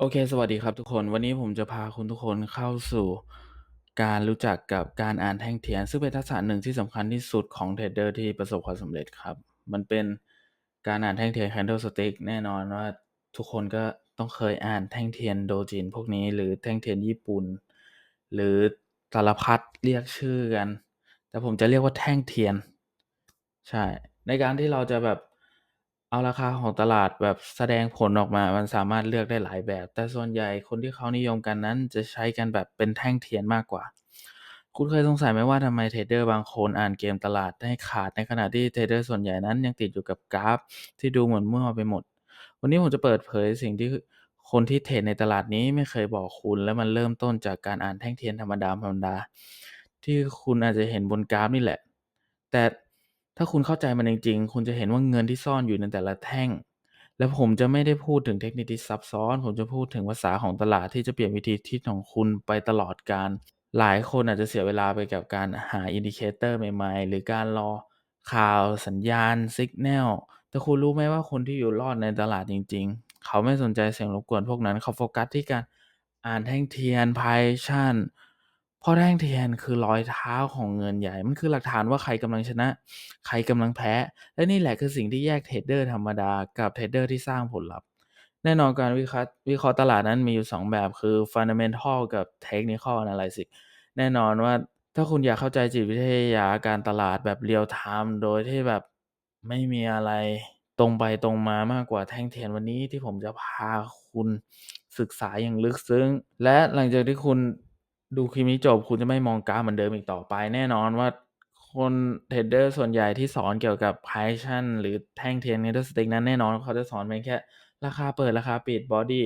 โอเค สวัสดีครับทุกคน วันนี้ผมจะพาคุณทุกคนเข้าสู่การรู้จักกับการอ่านแท่งเทียน ซึ่งเป็นทักษะหนึ่งที่สำคัญที่สุดของเทรดเดอร์ที่ประสบความสำเร็จครับ มันเป็นการอ่านแท่งเทียน candlestick แน่นอนว่าทุกคนก็ต้องเคยอ่านแท่งเทียนโดจินพวกนี้ หรือแท่งเทียนญี่ปุ่น หรือสารพัดเรียกชื่อกัน แต่ผมจะเรียกว่าแท่งเทียน ใช่ ในการที่เราจะแบบ เอาราคาของตลาดแบบแสดงผลออกมา มันสามารถเลือกได้หลายแบบ แต่ส่วนใหญ่คนที่เขานิยมกันนั้น จะใช้กันแบบเป็นแท่งเทียนมากกว่า คุณเคยสงสัยไหมว่าทำไมเทรดเดอร์บางคนอ่านเกมตลาดได้ขาดในขณะที่เทรดเดอร์ส่วนใหญ่นั้นยังติดอยู่กับกราฟ ที่ดูเหมือนมั่วไปหมด วันนี้ผมจะเปิดเผยสิ่งที่คนที่เทรดในตลาดนี้ไม่เคยบอกคุณ และมันเริ่มต้นจากการอ่านแท่งเทียนธรรมดาๆที่คุณอาจจะเห็นบนกราฟนี่แหละ แต่ ถ้าคุณเข้าใจมันจริง ๆ คุณจะเห็นว่าเงินที่ซ่อนอยู่ในแต่ละแท่ง และผมจะไม่ได้พูดถึงเทคนิคที่ซับซ้อน ผมจะพูดถึงภาษาของตลาดที่จะเปลี่ยนวิธีคิดของคุณไปตลอดกาลหลายคนอาจจะเสียเวลาไปกับการหาอินดิเคเตอร์ใหม่ๆ หรือการรอข่าวสัญญาณ signal แต่คุณรู้ไหมว่าคนที่อยู่รอดในตลาดจริง ๆ เขาไม่สนใจเสียงรบกวนพวกนั้น เขาโฟกัสที่การอ่านแท่งเทียน Position เพราะแท่งเทียนคือรอยเท้าของเงินใหญ่ มันคือหลักฐานว่าใครกำลังชนะ ใครกำลังแพ้ และนี่แหละคือสิ่งที่แยกเทรดเดอร์ธรรมดากับเทรดเดอร์ที่สร้างผลลัพธ์ แน่นอนการวิเคราะห์วิเคราะห์ตลาดนั้นมีอยู่ 2 แบบคือ Fundamental กับ Technical Analysis แน่นอนว่าถ้าคุณอยากเข้าใจจิตวิทยาการตลาดแบบ Real Time โดยที่แบบไม่มีอะไรตรงไปตรงมามากกว่าแท่งเทียนวันนี้ที่ผมจะพาคุณศึกษาอย่างลึกซึ้ง และหลังจากที่คุณ ดูคลิปนี้จบคุณจะไม่มองกราฟเหมือนเดิมอีกต่อไป แน่นอนว่าคนเทรดเดอร์ส่วนใหญ่ที่สอนเกี่ยวกับ Position หรือแท่งเทียน Candlestick นั้นแน่นอนเขาจะสอนเพียงแค่ราคาเปิดราคาปิด Body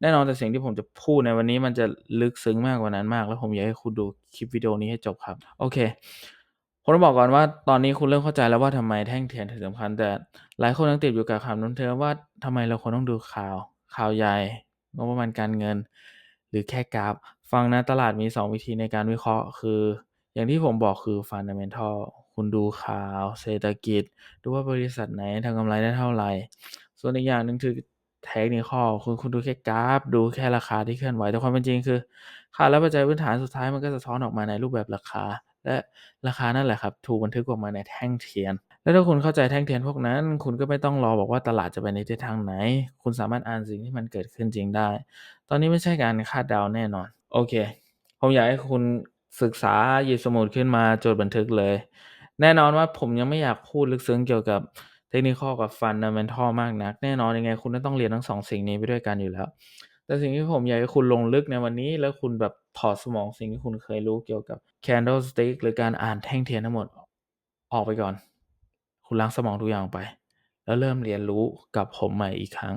แน่นอนแต่สิ่งที่ผมจะพูดในวันนี้มันจะลึกซึ้งมากกว่านั้นมาก และผมอยากให้คุณดูคลิปวิดีโอนี้ให้จบครับ โอเคผมต้องบอกก่อนว่าตอนนี้คุณเริ่มเข้าใจแล้วว่าทำไมแท่งเทียนถึงสำคัญ แต่หลายคนยังติดอยู่กับคำเดิมๆว่าทำไมเราควรต้องดูข่าวข่าวใหญ่งบประมาณการเงิน หรือแค่กราฟ ฟังนะตลาดมี 2 วิธีในการวิเคราะห์ คือ อย่างที่ผมบอกคือ Fundamental คุณดูข่าวเศรษฐกิจ ดูว่าบริษัทไหนทำกำไรได้เท่าไหร่ ส่วนอีกอย่างหนึ่งคือ Technical คือคุณดูแค่กราฟ ดูแค่ราคาที่เคลื่อนไหว แต่ความเป็นจริงคือค่าและปัจจัยพื้นฐานสุดท้ายมันก็สะท้อนออกมาในรูปแบบราคา และราคานั่นแหละครับ ถูกบันทึกออกมาในแท่งเทียน และถ้าคุณเข้าใจแท่งเทียนพวกนั้น คุณก็ไม่ต้องรอบอกว่าตลาดจะไปในทิศทางไหน คุณสามารถอ่านสิ่งที่มันเกิดขึ้นจริงได้ ตอนนี้ไม่ใช่การคาดเดาแน่นอน โอเค ผมอยากให้คุณศึกษาหยิบสมุดขึ้นมาจดบันทึกเลย แน่นอนว่าผมยังไม่อยากพูดลึกซึ้งเกี่ยวกับ Technical กับ Fundamental มากนัก แน่นอนยังไงคุณก็ต้องเรียนทั้ง2สิ่งนี้ไปด้วยกันอยู่แล้ว แต่สิ่งที่ผมอยากให้คุณลงลึกในวันนี้ แล้วคุณแบบถอดสมองสิ่งที่คุณเคยรู้เกี่ยวกับ Candlestick หรือการอ่านแท่งเทียนทั้งหมดออกไปก่อน คุณล้างสมองทุกอย่างไป แล้วเริ่มเรียนรู้กับผมใหม่อีกครั้ง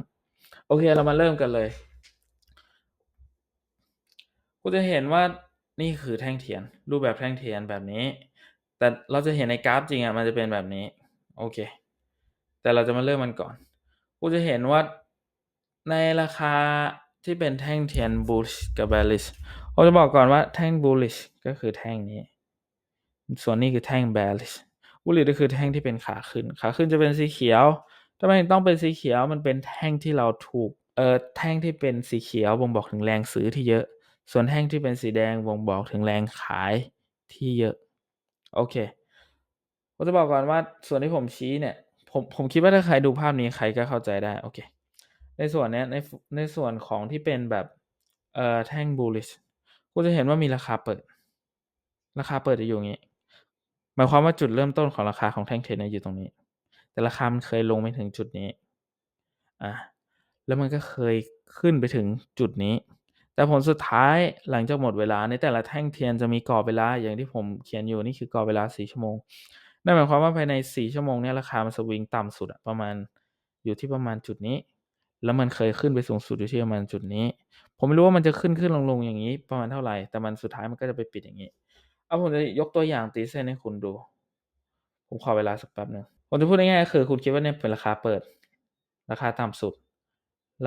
โอเคเรามาเริ่มกันเลยคุณจะเห็นว่านี่คือแท่งเทียน รูปแบบแท่งเทียนแบบนี้ แต่เราจะเห็นในกราฟจริงอะมันจะเป็นแบบนี้ โอเค แต่เราจะมาเริ่มมันก่อนคุณจะเห็นว่าในราคาที่เป็นแท่งเทียน bullish กับ bearish ผมจะบอกก่อนว่าแท่ง bullish ก็คือแท่งนี้ ส่วนนี้คือแท่ง bearish bullish ก็คือแท่งที่เป็นขาขึ้น ขาขึ้นจะเป็นสีเขียวทำไมต้องเป็นสีเขียวมันเป็นแท่งที่เราถูกเอ่อแท่งที่เป็นสีเขียวบ่งบอกถึงแรงซื้อที่เยอะ ส่วนแท่งที่เป็นสีแดงบ่งบอกถึงแรงขายที่เยอะโอเคผมจะบอกก่อนว่าส่วนที่ผมชี้เนี่ยผมผมคิดว่าถ้าใครดูภาพนี้ใครก็เข้าใจได้โอเคในส่วนเนี้ยในในส่วนของที่เป็นแบบเอ่อแท่ง bullish คุณจะเห็นว่ามีราคาเปิด ราคาเปิดจะอยู่อย่างงี้ มายความว่าจุดเริ่มต้นของราคาของแท่งเทียนเนี่ยอยู่ตรงนี้ แต่ราคามันเคยลงไปถึงจุดนี้อาแล้วมันก็เคยขึ้นไปถึงจุดนี้ แต่ผลสุดท้ายหลังจากหมดเวลาในแต่ละแท่งเทียนจะมีกรอบเวลาอย่างที่ผมเขียนอยู่นี่คือกรอบเวลา 4 ชั่วโมงนั่นหมายความว่าภายใน 4 ชั่วโมงเนี้ยราคามันสวิงต่ำสุดประมาณอยู่ที่ประมาณจุดนี้ แล้วมันเคยขึ้นไปสูงสุดอยู่ที่ประมาณจุดนี้ ผมไม่รู้ว่ามันจะขึ้นๆลงๆอย่างงี้ประมาณเท่าไหร่ แต่มันสุดท้ายมันก็จะไปปิดอย่างงี้ เอาผมจะยกตัวอย่างตีเส้นให้คุณดู ผมขอเวลาสักแป๊บหนึ่งผมจะพูดง่ายๆคือคุณคิดว่าเนี่ยเป็นราคาเปิด ราคาต่ำสุด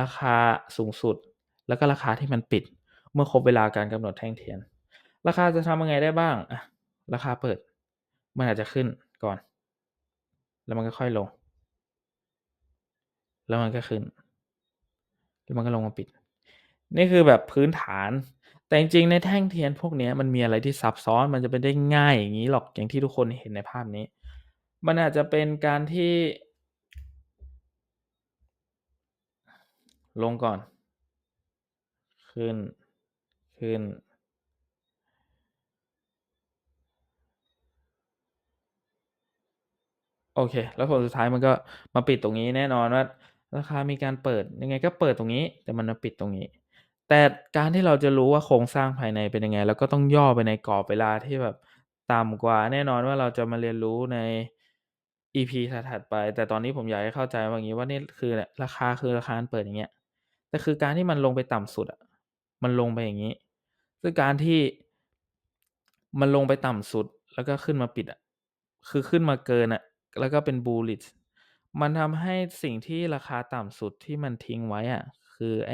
ราคาสูงสุด แล้วก็ราคาที่มันปิด เมื่อครบเวลาการกำหนดแท่งเทียน ราคาจะทำยังไงได้บ้างอะราคาเปิด มันอาจจะขึ้นก่อน แล้วมันก็ค่อยลง แล้วมันก็ขึ้น แล้วมันก็ลงมาปิด นี่คือแบบพื้นฐาน แต่จริงๆในแท่งเทียนพวกนี้มันมีอะไรที่ซับซ้อนมันจะไม่ได้ง่ายอย่างงี้หรอกอย่างที่ทุกคนเห็นในภาพนี้ มันอาจจะเป็นการที่ ลงก่อน ขึ้น ขึ้น โอเค แล้วผลสุดท้ายมันก็มาปิดตรงนี้แน่นอนว่า ราคามีการเปิดยังไงก็เปิดตรงนี้ แต่มันมาปิดตรงนี้ แต่การที่เราจะรู้ว่าโครงสร้างภายในเป็นยังไง เราก็ต้องย่อไปในกรอบเวลาที่แบบต่ำกว่า แน่นอนว่าเราจะมาเรียนรู้ใน EP ถัดๆไป แต่ตอนนี้ผมอยากให้เข้าใจว่าอย่างงี้ว่านี่คือราคาคือราคาเปิดอย่างเงี้ย แต่คือการที่มันลงไปต่ำสุดอะมันลงไปอย่างงี้ ซึ่งการที่มันลงไปต่ำสุดแล้วก็ขึ้นมาปิดอะคือขึ้นมาเกินอะแล้วก็เป็น bullish มันทำให้สิ่งที่ราคาต่ำสุดที่มันทิ้งไว้อะคือไอ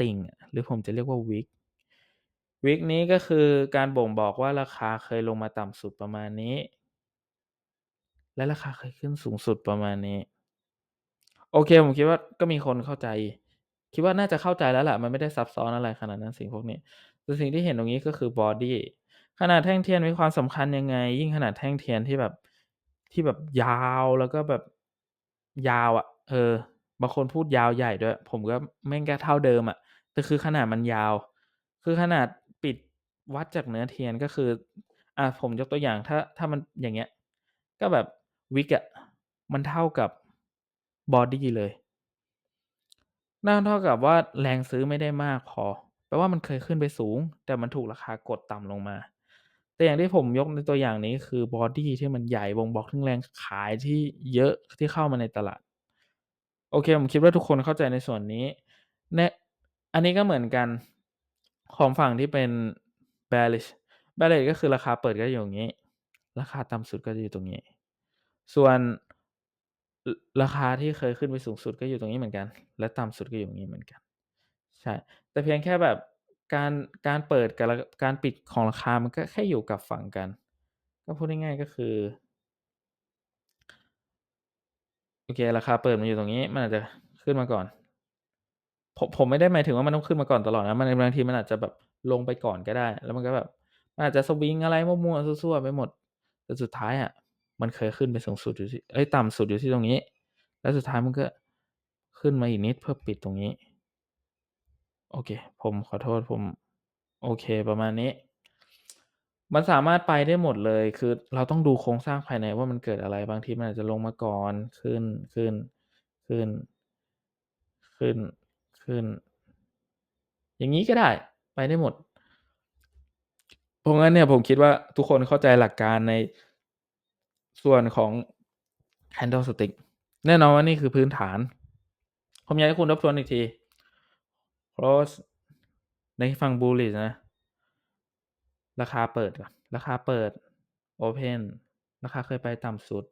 ติ่งหรือผมจะเรียกว่า wick wick นี้ก็คือการบ่งบอกว่าราคาเคยลงมาต่ำสุดประมาณนี้ และราคาเคยขึ้นสูงสุดประมาณนี้ โอเคผมคิดว่าก็มีคนเข้าใจ คิดว่าน่าจะเข้าใจแล้วแหละมันไม่ได้ซับซ้อนอะไรขนาดนั้นสิ่งพวกนี้แต่สิ่งที่เห็นตรงนี้ก็คือบอดี้ขนาดแท่งเทียนมีความสำคัญยังไง ยิ่งขนาดแท่งเทียนที่แบบที่แบบยาวแล้วก็แบบยาวอะเออบางคนพูดยาวใหญ่ด้วย ผมก็แม่งก็เท่าเดิมอะ แต่คือขนาดมันยาว คือขนาดปิดวัดจากเนื้อเทียนก็คือ อ่าผมยกตัวอย่างถ้าถ้ามันอย่างเงี้ย ก็แบบ wick อะมันเท่ากับบอดี้เลยนั่นเท่ากับว่าแรงซื้อไม่ได้มากพอ แปลว่ามันเคยขึ้นไปสูง แต่มันถูกราคากดต่ำลงมา แต่อย่างที่ผมยกในตัวอย่างนี้คือบอดี้ที่มันใหญ่บ่งบอกถึงแรงขายที่เยอะที่เข้ามาในตลาด โอเค ผมคิดว่าทุกคนเข้าใจในส่วนนี้ แนะ อันนี้ก็เหมือนกันของฝั่งที่เป็น bearish bearish ก็คือราคาเปิดก็อยู่อย่างงี้ ราคาต่ำสุดก็จะอยู่ตรงนี้ ส่วนราคาที่เคยขึ้นไปสูงสุดก็อยู่ตรงนี้เหมือนกัน และต่ำสุดก็อยู่ตรงนี้เหมือนกัน ใช่ แต่เพียงแค่แบบการการเปิดกับการปิดของราคามันก็แค่อยู่กับฝั่งกัน ก็พูดง่ายๆก็คือโอเค ราคาเปิดมันอยู่ตรงนี้ มันอาจจะขึ้นมาก่อน ผมผมไม่ได้หมายถึงว่ามันต้องขึ้นมาก่อนตลอดนะ มันบางทีมันอาจจะแบบลงไปก่อนก็ได้ แล้วมันก็แบบมันอาจจะสวิงอะไรมั่วๆซั่วๆไปหมดแต่สุดท้ายอะมันเคยขึ้นไปสูงสุดอยู่ที่เอ๊ยต่ำสุดอยู่ที่ตรงนี้ แล้วสุดท้ายมันก็ขึ้นมาอีกนิดเพื่อปิดตรงนี้ โอเค ผมขอโทษผม โอเคประมาณนี้ มันสามารถไปได้หมดเลย คือเราต้องดูโครงสร้างภายในว่ามันเกิดอะไรบางทีมันอาจจะลงมาก่อนขึ้นขึ้นขึ้น ขึ้น ขึ้น อย่างงี้ก็ได้ไปได้หมดเพราะงั้นเนี่ยผมคิดว่าทุกคนเข้าใจหลักการในส่วนของ candlestick แน่นอนว่านี่คือพื้นฐาน ผมอยากให้คุณทบทวนอีกที close ในฝั่ง bullish นะ ราคาเปิดก่อนราคาเปิด open ราคาเคยไปต่ำสุด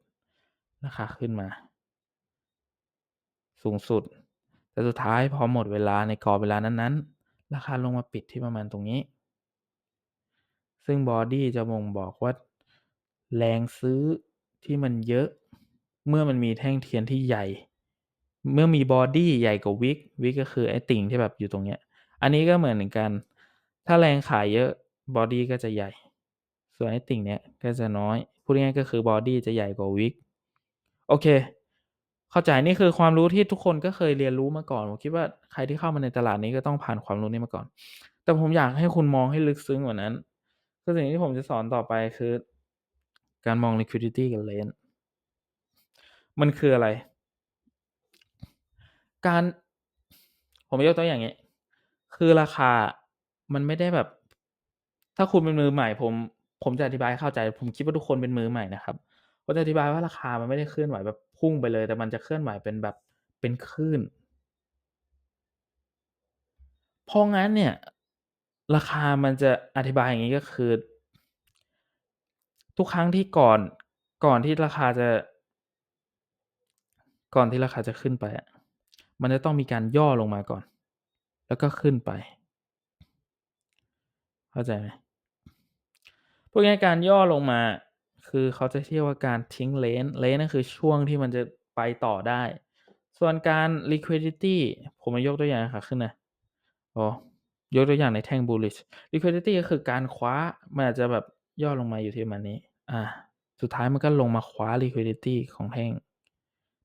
ราคาขึ้นมา สูงสุด แต่สุดท้ายพอหมดเวลาในกรอบเวลานั้นๆ ราคาลงมาปิดที่ประมาณตรงนี้ ซึ่งบอดี้จะบ่งบอกว่าแรงซื้อที่มันเยอะ เมื่อมันมีแท่งเทียนที่ใหญ่ เมื่อมีบอดี้ใหญ่กว่า wick wick ก็คือไอ้ติ่งที่แบบอยู่ตรงเนี้ย อันนี้ก็เหมือนกัน ถ้าแรงขายเยอะบอดี้ก็จะใหญ่ ส่วนไอ้ติ่งเนี้ยก็จะน้อย พูดง่ายๆก็คือบอดี้จะใหญ่กว่า wick โอเค เข้าใจนี่คือความรู้ที่ทุกคนก็เคยเรียนรู้มาก่อน ผมคิดว่าใครที่เข้ามาในตลาดนี้ก็ต้องผ่านความรู้นี้มาก่อน แต่ผมอยากให้คุณมองให้ลึกซึ้งกว่านั้นคือสิ่งที่ผมจะสอนต่อไปคือ การมอง liquidity กับ range มันคืออะไร การ ผมยกตัวอย่างงี้ คือราคามันไม่ได้แบบ ถ้าคุณเป็นมือใหม่ ผม ผมจะอธิบายเข้าใจ ผมคิดว่าทุกคนเป็นมือใหม่นะครับผมจะอธิบายว่าราคามันไม่ได้เคลื่อนไหวแบบ พุ่งไปเลย แต่มันจะเคลื่อนไหวเป็นแบบเป็นคลื่นเพราะงั้นเนี่ย ราคามันจะอธิบายอย่างงี้ก็คือ ทุกครั้งที่ก่อนก่อนที่ราคาจะ ก่อนที่ราคาจะขึ้นไปมันจะต้องมีการย่อลงมาก่อน แล้วก็ขึ้นไป เข้าใจไหม?พูดง่ายๆการย่อลงมา คือเขาจะเรียกว่าการทิ้ง range range นั่นคือช่วงที่มันจะไปต่อได้ ส่วนการ liquidity ผมมายกตัวอย่างขาขึ้นนะอ๋อยกตัวอย่างในแท่ง bullish liquidity ก็คือการคว้า มันอาจจะแบบย่อลงมาอยู่ที่มาณนี้ อ่า สุดท้ายมันก็ลงมาคว้า liquidity ของแท่ง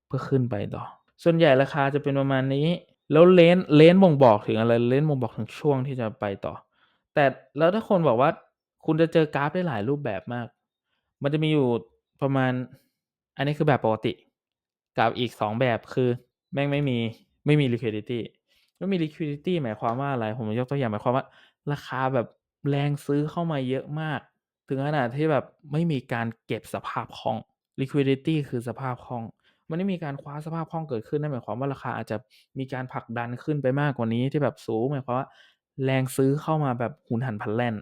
เพื่อขึ้นไปต่อ ส่วนใหญ่ราคาจะเป็นประมาณนี้ แล้ว range range บ่งบอกถึงอะไร range บ่งบอกถึงช่วงที่จะไปต่อ แต่แล้วถ้าคนบอกว่าคุณจะเจอกราฟได้หลายรูปแบบมาก มันจะมีอยู่ประมาณ อันนี้คือแบบปกติ กับอีก2แบบคือ แม่งไม่มีไม่มี liquidity ไม่มี liquidity หมายความว่าอะไร ผมยกตัวอย่างหมายความว่า ราคาแบบแรงซื้อเข้ามาเยอะมาก ถึงขนาดที่แบบไม่มีการเก็บสภาพคล่อง liquidity คือสภาพคล่อง มันไม่มีการคว้าสภาพคล่องเกิดขึ้นนั่นหมายความว่าราคาอาจจะมีการผลักดันขึ้นไปมากกว่านี้ที่แบบสูงหมายความว่า แรงซื้อเข้ามาแบบหุนหันพลันแล่น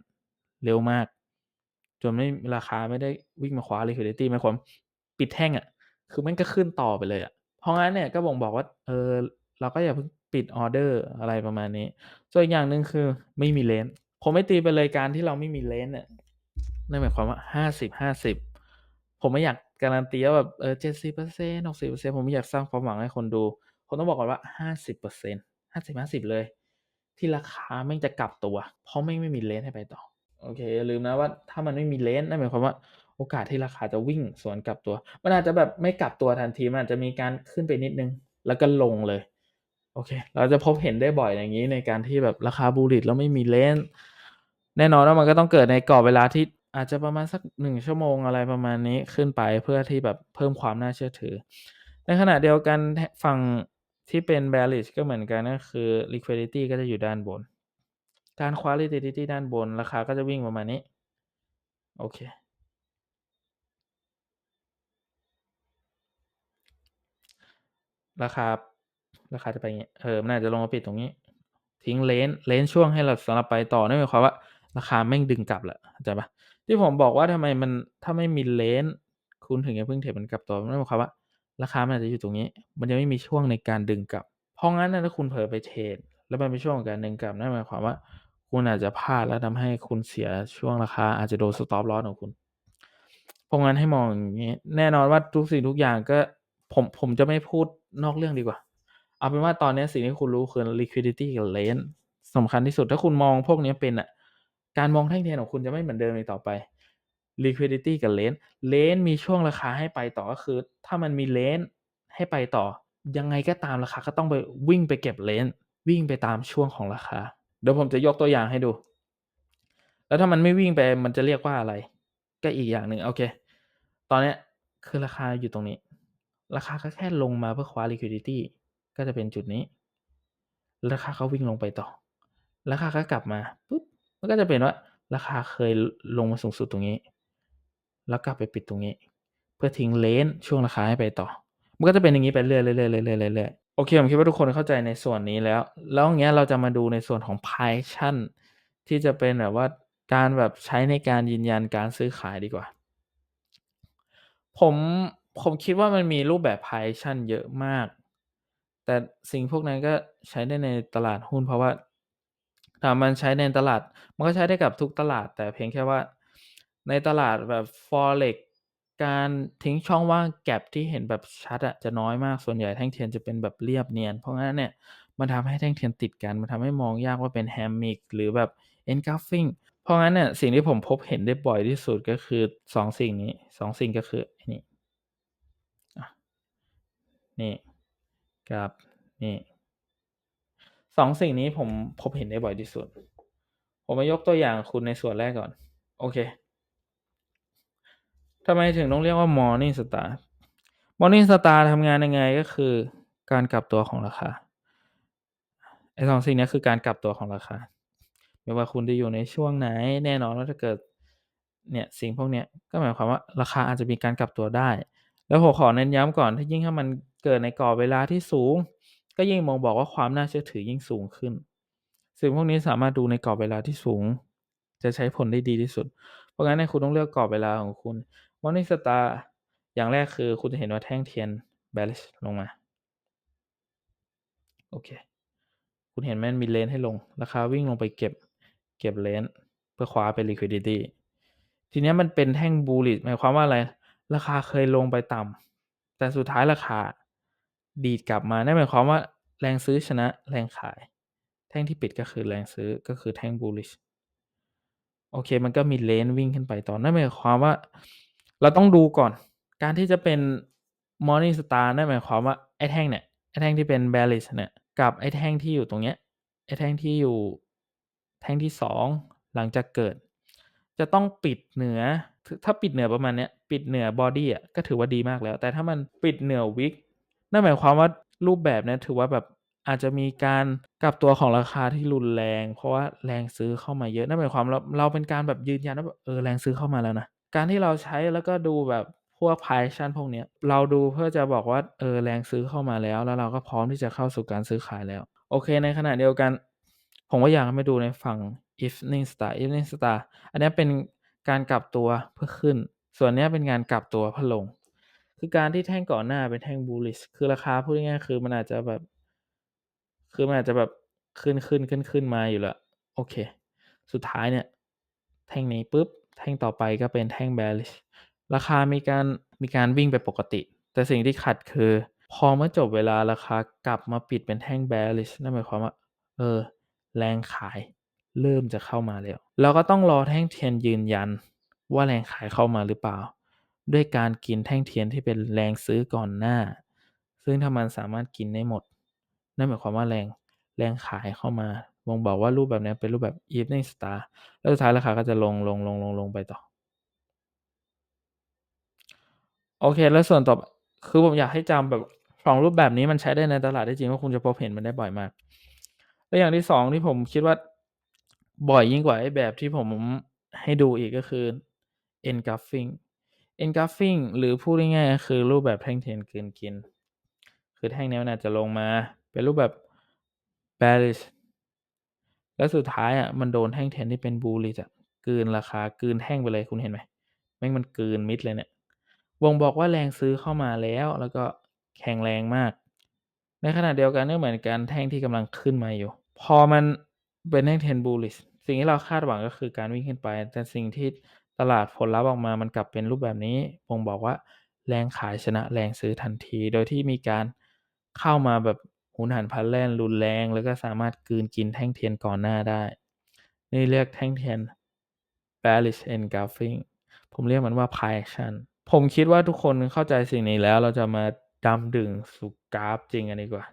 เร็วมาก จนไม่ราคาไม่ได้วิ่งมาคว้า liquidity หมายความปิดแท่งอะคือแม่งก็ขึ้นต่อไปเลยอะเพราะงั้นเนี่ยก็บ่งบอกว่าเออเราก็อย่าเพิ่งปิดออเดอร์อะไรประมาณนี้ ส่วนอีกอย่างหนึ่งคือไม่มี range ผมไม่ตีไปเลยการที่เราไม่มี range เนี่ยนั่นหมายความว่า50-50ผมไม่อยากการันตีว่าแบบเออ70% 60%ผมไม่อยากสร้างความหวังให้คนดูผมต้องบอกก่อนว่า50% 50-50เซ็นต์ห้าสิบห้าสิบเลย ที่ราคาแม่งจะกลับตัว เพราะแม่งไม่มี range ให้ไปต่อ โอเคอย่าลืมนะว่าถ้ามันไม่มี range นั่นหมายความว่าโอกาสที่ราคาจะวิ่งสวนกลับตัว มันอาจจะแบบไม่กลับตัวทันที มันอาจจะมีการขึ้นไปนิดนึง แล้วก็ลงเลย โอเค เราจะพบเห็นได้บ่อยอย่างงี้ในการที่แบบราคา bullish แล้วไม่มี range แน่นอนว่ามันก็ต้องเกิดในกรอบเวลาที่อาจจะประมาณสัก1ชั่วโมงอะไรประมาณนี้ขึ้นไปเพื่อที่แบบเพิ่มความน่าเชื่อถือ ในขณะเดียวกันฝั่งที่เป็น bearish ก็เหมือนกันก็คือ liquidity ก็จะอยู่ด้านบน การคว้า liquidity ด้านบน ราคาก็จะวิ่งประมาณนี้ โอเค ราคา ราคาจะไปอย่างงี้ยเออมันอาจจะลงมาปิดตรงนี้ ทิ้ง range range ช่วงให้เราสำหรับไปต่อนั่นหมายความว่า ราคาแม่งดึงกลับแล้วเข้าใจปล่า?ที่ผมบอกว่าทำไมมันถ้าไม่มี range คุณถึงอย่าเพิ่งเทรดมันกลับตัวนั่นหมายความว่า ราคามันอาจจะอยู่ตรงนี้ มันยังไม่มีช่วงในการดึงกลับ เพราะงั้นถ้าคุณเผลอไปเทรดแล้วมันเป็นช่วงของการดึงกลับนั่นหมายความว่า คุณอาจจะพลาดและทำให้คุณเสียช่วงราคา อาจจะโดน stop loss ของคุณเพราะงั้นให้มองอย่างงี้ แน่นอนว่าทุกสิ่งทุกอย่างก็ผมผมจะไม่พูดนอกเรื่องดีกว่า เอาเป็นว่าตอนนี้สิ่งที่คุณรู้คือ liquidity กับ range สำคัญที่สุดถ้าคุณมองพวกนี้เป็นน่ะการมองแท่งเทียนของคุณจะไม่เหมือนเดิมอีกต่อไป liquidity กับ range range มีช่วงราคาให้ไปต่อก็คือ ถ้ามันมี range ให้ไปต่อ ยังไงก็ตามราคาก็ต้องไปวิ่งไปเก็บ range วิ่งไปตามช่วงของราคา เดี๋ยวผมจะยกตัวอย่างให้ดู แล้วถ้ามันไม่วิ่งไปมันจะเรียกว่าอะไร ก็อีกอย่างหนึ่งโอเค ตอนนี้คือราคาอยู่ตรงนี้ ราคาก็แค่ลงมาเพื่อคว้า liquidity ก็จะเป็นจุดนี้ ราคาก็วิ่งลงไปต่อ ราคาก็กลับมาปุ๊บมันก็จะเป็นว่า ราคาเคยลงมาสูงสุดตรงนี้ แล้วกลับไปปิดตรงนี้ เพื่อทิ้ง range ช่วงราคาให้ไปต่อ มันก็จะเป็นอย่างงี้ไปเรื่อยๆๆๆๆๆ โอเค ผมคิดว่าทุกคนเข้าใจในส่วนนี้แล้ว แล้วอย่างเงี้ยเราจะมาดูในส่วนของ price action ที่จะเป็นแบบว่าการแบบใช้ในการยืนยันการซื้อขายดีกว่า ผมผมคิดว่ามันมีรูปแบบ price action เยอะมาก แต่สิ่งพวกนั้นก็ใช้ได้ในตลาดหุ้น เพราะว่าถามมันใช้ในตลาด มันก็ใช้ได้กับทุกตลาด แต่เพียงแค่ว่าในตลาดแบบ Forex การทิ้งช่องว่าง gap ที่เห็นแบบชัดอะจะน้อยมาก ส่วนใหญ่แท่งเทียนจะเป็นแบบเรียบเนียน เพราะงั้นเนี่ย มันทำให้แท่งเทียนติดกัน มันทำให้มองยากว่าเป็น Hammock หรือแบบ Engulfing เพราะงั้นเนี่ยสิ่งที่ผมพบเห็นได้บ่อยที่สุดก็คือ 2 สิ่งนี้ 2 สิ่งก็คือนี่นี่กับนี่2สิ่งนี้ผมพบเห็นได้บ่อยที่สุด ผมมายกตัวอย่างคุณในส่วนแรกก่อน โอเค ทำไมถึงต้องเรียกว่า Morning Star Morning Star ทำงานยังไงก็คือการกลับตัวของราคาไอ้2สิ่งนี้คือการกลับตัวของราคา ไม่ว่าคุณจะอยู่ในช่วงไหน แน่นอนว่าถ้าเกิดเนี่ยสิ่งพวกเนี้ยก็หมายความว่าราคาอาจจะมีการกลับตัวได้ แล้วผมขอเน้นย้ำก่อนถ้ายิ่งถ้ามันเกิดในกรอบเวลาที่สูง ก็ยิ่งบ่งบอกว่าความน่าเชื่อถือยิ่งสูงขึ้น สิ่งพวกนี้สามารถดูในกรอบเวลาที่สูง จะใช้ผลได้ดีที่สุด เพราะงั้นคุณต้องเลือกกรอบเวลาของคุณ Morning Star อย่างแรกคือคุณจะเห็นว่าแท่งเทียน bearish ลงมา โอเค คุณเห็นมันมี range ให้ลง ราคาวิ่งลงไปเก็บ เก็บ range เพื่อคว้าเป็น liquidity ทีนี้มันเป็นแท่ง bullish หมายความว่าอะไร ราคาเคยลงไปต่ำแต่สุดท้ายราคาดีดกลับมานั่นหมายความว่าแรงซื้อชนะแรงขาย แท่งที่ปิดก็คือแรงซื้อก็คือแท่ง bullish โอเค มันก็มีเลนวิ่งขึ้นไปต่อนั่นหมายความว่า เราต้องดูก่อน การที่จะเป็น Morning Star นั่นหมายความว่า ไอ้แท่งเนี่ย ไอ้แท่งที่เป็น bearish เนี่ย กับไอ้แท่งที่อยู่ตรงเนี้ย ไอ้แท่งที่อยู่แท่งที่ 2 หลังจากเกิด จะต้องปิดเหนือ ถ้าปิดเหนือประมาณเนี้ย ปิดเหนือบอดี้อะก็ถือว่าดีมากแล้ว แต่ถ้ามันปิดเหนือ Wick นั่นหมายความว่ารูปแบบเนี้ยถือว่าแบบอาจจะมีการกลับตัวของราคาที่รุนแรง เพราะว่าแรงซื้อเข้ามาเยอะนั่นหมายความเราเราเป็นการแบบยืนยันว่าเออแรงซื้อเข้ามาแล้วนะ การที่เราใช้แล้วก็ดูแบบพวก Price Action พวกเนี้ย เราดูเพื่อจะบอกว่า เออ แรงซื้อเข้ามาแล้ว แล้วเราก็พร้อมที่จะเข้าสู่การซื้อขายแล้ว โอเค ในขณะเดียวกัน ผมก็อยากให้ดูในฝั่ง Evening Star Evening Star อันนี้เป็นการกลับตัวเพื่อขึ้น ส่วนนี้เป็นการกลับตัวเพื่อลง คือการที่แท่งก่อนหน้าเป็นแท่ง bullish คือราคาพูดง่ายๆคือมันอาจจะแบบ คือมันอาจจะแบบขึ้นๆขึ้นๆมาอยู่ล้วโอเค สุดท้ายเนี่ย แท่งนี้ปุ๊บ แท่งต่อไปก็เป็นแท่ง bearish ราคามีการมีการวิ่งไปปกติ แต่สิ่งที่ขัดคือ พอเมื่อจบเวลาราคากลับมาปิดเป็นแท่ง bearish นั่นหมายความว่า เออ แรงขายเริ่มจะเข้ามาแล้ว เราก็ต้องรอแท่งเทียนยืนยัน ว่าแรงขายเข้ามาหรือเปล่า ด้วยการกินแท่งเทียนที่เป็นแรงซื้อก่อนหน้า ซึ่งถ้ามันสามารถกินได้หมด นั่นหมายความว่าแรงแรงขายเข้ามา บ่งบอกว่ารูปแบบนี้เป็นรูปแบบ Evening Star แล้วสุดท้ายราคาก็จะลงลงๆๆๆไปต่อ โอเค แล้วส่วนต่อคือผมอยากให้จำแบบ2รูปแบบนี้มันใช้ได้ในตลาดได้จริงเพราคุณจะพบเห็นมันได้บ่อยมาก และอย่างที่2ที่ผมคิดว่าบ่อยยิ่งกว่าไอ้แบบที่ผมให้ดูอีกก็คือ Engulfing Engulfing หรือพูดง่ายๆคือรูปแบบแท่งเทียนกลืนกิน คือแท่งเนี้มันอาจจะลงมา เป็นรูปแบบ bearish แล้วสุดท้ายอะมันโดนแท่งเทนที่เป็น bullish อะกืนราคากืนแท่งไปเลยคุณเห็นไหมแม่งมันกืนมิดเลยเนี่ยบ่งบอกว่าแรงซื้อเข้ามาแล้ว แล้วก็แข็งแรงมาก ในขณะเดียวกันก็เหมือนกันแท่งที่กำลังขึ้นมาอยู่ พอมันเป็นแท่งเทน bullish สิ่งที่เราคาดหวังก็คือการวิ่งขึ้นไป แต่สิ่งที่ตลาดผลลัพธ์ออกมามันกลับเป็นรูปแบบนี้บ่งบอกว่าแรงขายชนะแรงซื้อทันที โดยที่มีการเข้ามาแบบ หุนหันพลันแล่นรุนแรงแล้วก็สามารถกืนกินแท่งเทียนก่อนหน้าได้ นี่เรียกแท่งเทียน bearish engulfing ผมเรียกมันว่า pie Action ผมคิดว่าทุกคนเข้าใจสิ่งนี้แล้วเราจะมาดำดิ่งสู่กราฟจริงกันดีกว่า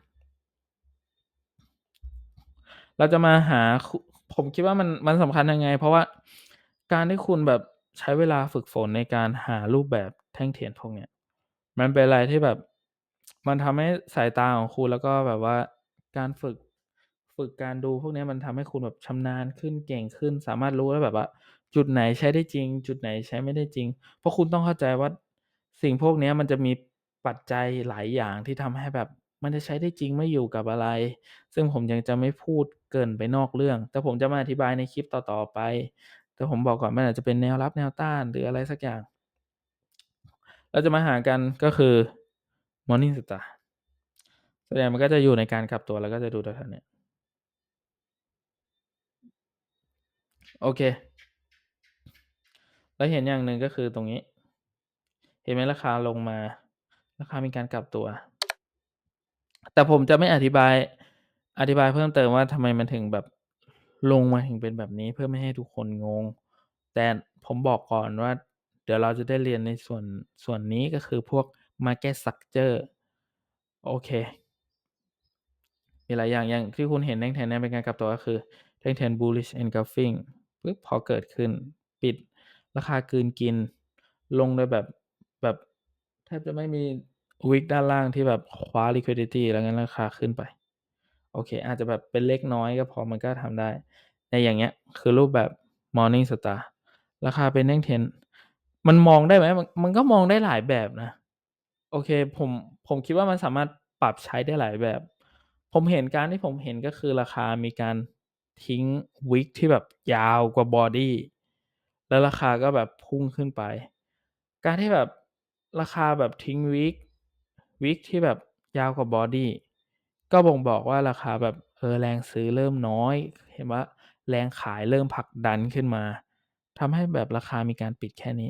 เราจะมาหาผมคิดว่ามันมันสำคัญยังไง เพราะว่าการที่คุณแบบใช้เวลาฝึกฝนในการหารูปแบบแท่งเทียนพวกเนี้ยมันเป็นอะไรที่แบบ มันทำให้สายตาของคุณ แล้วก็แบบว่าการฝึก ฝึกการดูพวกเนี้ย มันทำให้คุณแบบชำนาญขึ้น เก่งขึ้น สามารถรู้ได้แบบว่าจุดไหนใช้ได้จริง จุดไหนใช้ไม่ได้จริง เพราะคุณต้องเข้าใจว่า สิ่งพวกเนี้ยมันจะมีปัจจัยหลายอย่างที่ทำให้แบบมันจะใช้ได้จริงไม่อยู่กับอะไร ซึ่งผมยังจะไม่พูดเกินไปนอกเรื่อง แต่ผมจะมาอธิบายในคลิปต่อ ๆ ไป แต่ผมบอกก่อนมันอาจจะเป็นแนวรับแนวต้านหรืออะไรสักอย่าง เราจะมาหากันก็คือ Morning Star ส่วนใหญ่มันก็จะอยู่ในการกลับตัวแล้วก็จะดูแถวๆเนี้ยโอเค แล้วเห็นอย่างหนึ่งก็คือตรงนี้ เห็นไหมราคาลงมา ราคามีการกลับตัว แต่ผมจะไม่อธิบาย อธิบายเพิ่มเติมว่าทำไมมันถึงแบบลงมาถึงเป็นแบบนี้เพื่อไม่ให้ทุกคนงง แต่ผมบอกก่อนว่า เดี๋ยวเราจะได้เรียนในส่วนส่วนนี้ก็คือพวก Market Structure โอเค มีหลายอย่างอย่างที่คุณเห็นแท่งเทียนเนี้ยเป็นการกลับตัวก็คือแท่งเทียน bullish engulfing ปึ๊บพอเกิดขึ้นปิดราคากืนกิน ลงโดยแบบแบบแทบจะไม่มี Wick ด้านล่างที่แบบคว้า liquidity แล้วงั้นราคาขึ้นไป โอเค อาจจะแบบเป็นเล็กน้อยก็พอมันก็ทำได้แต่อย่างเงี้ยคือรูปแบบ Morning Star ราคาเป็นแท่งเทน มันมองได้ไหม มันก็มองได้หลายแบบนะ โอเค ผมผมคิดว่ามันสามารถปรับใช้ได้หลายแบบ ผมเห็นการที่ผมเห็นก็คือราคามีการทิ้ง Wick ที่แบบยาวกว่าบอดี้แล้วราคาก็แบบพุ่งขึ้นไป การที่แบบราคาแบบทิ้ง Wick Wick ที่แบบยาวกว่าบอดี้ก็บ่งบอกว่าราคาแบบเออแรงซื้อเริ่มน้อย เห็นว่าแรงขายเริ่มผลักดันขึ้นมาทำให้แบบราคามีการปิดแค่นี้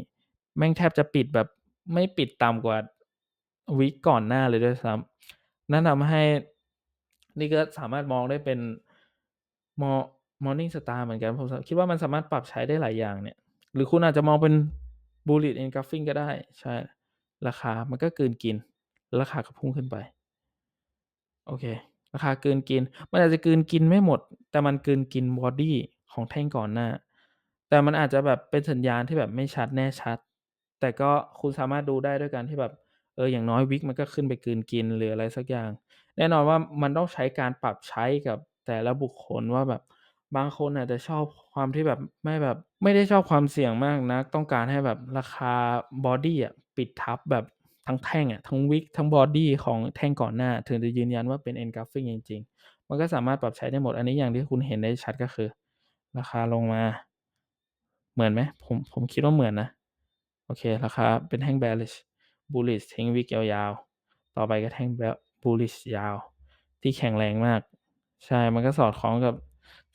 แม่งแทบจะปิดแบบไม่ปิดต่ำกว่า Wick ก่อนหน้าเลยด้วยซ้ำนั่นทำให้นี่ก็สามารถมองได้เป็นมอ Morningstar เหมือนกัน ผมคิดว่ามันสามารถปรับใช้ได้หลายอย่างเนี่ย หรือคุณอาจจะมองเป็น Bullish Engulfing ก็ได้ ใช่ ราคามันก็เกลืนกิน ราคาก็พุ่งขึ้นไป โอเค ราคาเกลืนกิน มันอาจจะเกลืนกินไม่หมด แต่มันเกลืนกินบอดี้ของแท่งก่อนหน้า แต่มันอาจจะแบบเป็นสัญญาณที่แบบไม่ชัดแน่ชัด แต่ก็คุณสามารถดูได้ด้วยการที่แบบ เอออย่างน้อยวิกมันก็ขึ้นไปกืนกินหรืออะไรสักอย่าง แน่นอนว่ามันต้องใช้การปรับใช้กับแต่ละบุคคลว่าแบบบางคนอาจจะชอบความที่แบบไม่แบบไม่ได้ชอบความเสี่ยงมากนักต้องการให้แบบราคาบอดี้อะปิดทับแบบทั้งแท่งอะทั้งวิกทั้งบอดี้ของแท่งก่อนหน้า ถึงจะยืนยันว่าเป็น Engulfing จริง ๆ มันก็สามารถปรับใช้ได้หมดอันนี้อย่างที่คุณเห็นได้ชัดก็คือ ราคาลงมา เหมือนไหม?ผมผมคิดว่าเหมือนนะ โอเค ราคาเป็นแท่ง bearish bullish ทิ้งวิกยาวๆ ต่อไปก็แท่ง bel bullish ยาว ที่แข็งแรงมาก ใช่ มันก็สอดคล้องกับ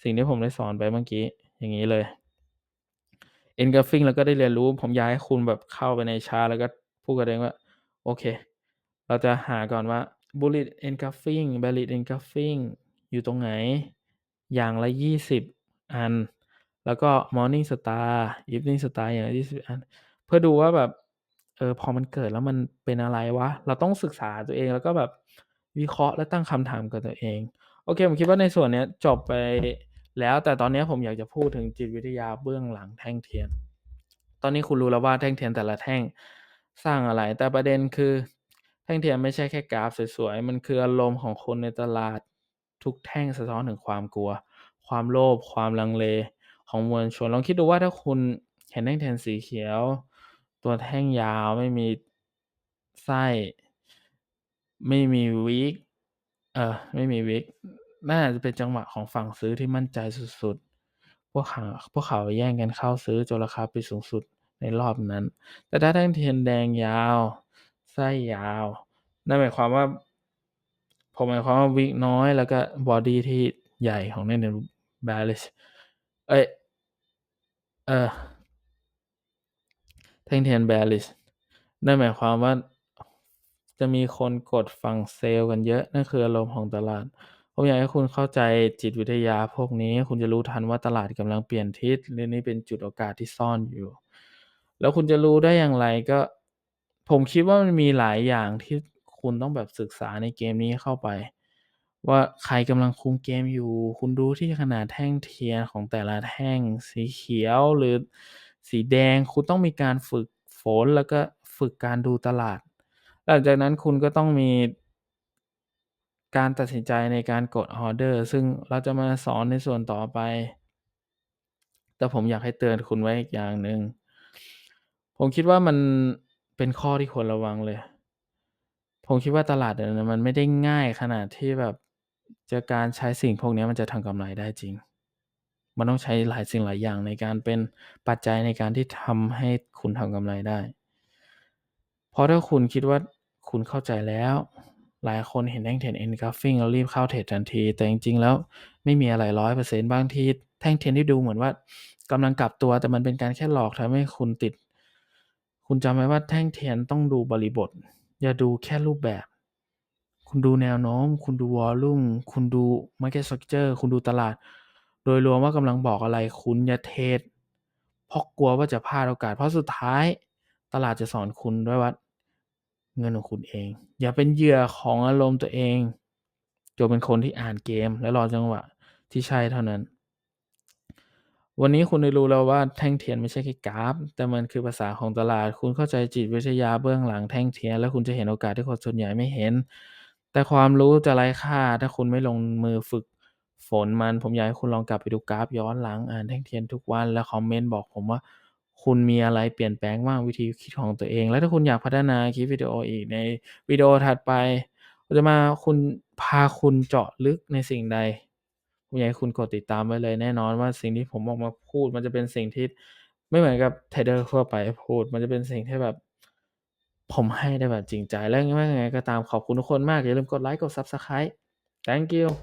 สิ่งที่ผมได้สอนไปเมื่อกี้ อย่างงี้เลย Engulfing แล้วก็ได้เรียนรู้ ผมอยากให้คุณแบบเข้าไปในชาร์แล้วก็พูดกับเองว่า โอเค เราจะหาก่อนว่า Bullish Engulfing bearish Engulfing อยู่ตรงไหน อย่างละ 20 อัน แล้วก็ Morningstar Evening Star อย่างละ20 อัน เพื่อดูว่าแบบ เออพอมันเกิดแล้วมันเป็นอะไรวะ?เราต้องศึกษาตัวเองแล้วก็แบบวิเคราะห์และตั้งคำถามกับตัวเอง โอเค ผมคิดว่าในส่วนเนี้ยจบไปแล้วแต่ตอนนี้ผมอยากจะพูดถึงจิตวิทยาเบื้องหลังแท่งเทียน ตอนนี้คุณรู้แล้วว่าแท่งเทียนแต่ละแท่งสร้างอะไร แต่ประเด็นคือ แท่งเทียนไม่ใช่แค่กราฟสวยๆ มันคืออารมณ์ของคนในตลาดทุกแท่งสะท้อนถึงความกลัว ความโลภความลังเลของมวลชนลองคิดดูว่าถ้าคุณเห็นแท่งเทียนสีเขียว ตัวแท่งยาว ไม่มีไส้ ไม่มีวิกเออ ไม่มีวิกน่าจะเป็นจังหวะของฝั่งซื้อที่มั่นใจสุดๆ พวกเขาพวกเขาแย่งกันเข้าซื้อจนราคาไปสูงสุดในรอบนั้น แต่ถ้าแท่งเทียนแดงยาว ไส้ยาว นั่นหมายความว่า ผมหมายความว่าวิกน้อย แล้วก็บอดี้ที่ใหญ่ของแท่งเทียน bearish เอ๊ยเออ แท่งเทียน bearish นั่นหมายความว่าจะมีคนกดฝั่งเซลล์กันเยอะ นั่นคืออารมณ์ของตลาด ผมอยากให้คุณเข้าใจจิตวิทยาพวกนี้ คุณจะรู้ทันว่าตลาดกำลังเปลี่ยนทิศหรือนี่เป็นจุดโอกาสที่ซ่อนอยู่ แล้วคุณจะรู้ได้อย่างไรก็ ผมคิดว่ามันมีหลายอย่างที่คุณต้องแบบศึกษาในเกมนี้เข้าไป ว่าใครกำลังคุมเกมอยู่ คุณดูที่ขนาดแท่งเทียนของแต่ละแท่งสีเขียวหรือ สีแดงคุณต้องมีการฝึกฝนแล้วก็ฝึกการดูตลาด หลังจากนั้นคุณก็ต้องมีการตัดสินใจในการกดออเดอร์ ซึ่งเราจะมาสอนในส่วนต่อไป แต่ผมอยากให้เตือนคุณไว้อีกอย่างหนึ่ง ผมคิดว่ามันเป็นข้อที่ควรระวังเลย ผมคิดว่าตลาดเดี๋ยมันไม่ได้ง่ายขนาดที่แบบจะการใช้สิ่งพวกนี้มันจะทำกำไรได้จริง มันต้องใช้หลายสิ่งหลายอย่างในการเป็นปัจจัยในการที่ทำให้คุณทำกำไรได้ เพราะถ้าคุณคิดว่าคุณเข้าใจแล้ว หลายคนเห็นแท่งเทียน Engulfing แล้วรีบเข้าเทรดทันที แต่จริงๆแล้วไม่มีอะไร100%บางทีแท่งเทียนที่ดูเหมือนว่ากำลังกลับตัวแต่มันเป็นการแค่หลอกทำให้คุณติด คุณจำไว้ว่าแท่งเทียนต้องดูบริบท อย่าดูแค่รูปแบบ คุณดูแนวโน้ม คุณดูวอลลุ่มคุณดู Market Structure คุณดูตลาด โดยรวมว่ากำลังบอกอะไรคุณอย่าเทรดเพราะกลัวว่าจะพลาดโอกาส เพราะสุดท้ายตลาดจะสอนคุณด้วยว่าเงินของคุณเอง อย่าเป็นเหยื่อของอารมณ์ตัวเองจงเป็นคนที่อ่านเกม และรอจังหวะที่ใช่เท่านั้น วันนี้คุณได้รู้แล้วว่าแท่งเทียนไม่ใช่แค่กราฟ แต่มันคือภาษาของตลาด คุณเข้าใจจิตวิทยาเบื้องหลังแท่งเทียน แล้วคุณจะเห็นโอกาสที่คนส่วนใหญ่ไม่เห็น แต่ความรู้จะไร้ค่าถ้าคุณไม่ลงมือฝึก ฝนมัน ผมอยากให้คุณลองกลับไปดูกราฟย้อนหลังอ่านแท่งเทียนทุกวันแล้วคอมเมนต์บอกผมว่า คุณมีอะไรเปลี่ยนแปลงบ้างวิธีคิดของตัวเอง และถ้าคุณอยากพัฒนาคลิปวิดีโออีกในวิดีโอถัดไปจะมาคุณพาคุณเจาะลึกในสิ่งใดผมอยากให้คุณกดติดตามไว้เลยแน่นอนว่าสิ่งที่ผมออกมาพูด มันจะเป็นสิ่งที่ไม่เหมือนกับเทรดเดอร์ทั่วไปพูด มันจะเป็นสิ่งที่แบบ ผมให้ได้แบบจริงใจ และไม่ว่ายังไงก็ตามขอบคุณทุกคนมาก อย่าลืมกดไลก์กด Subscribe Thank you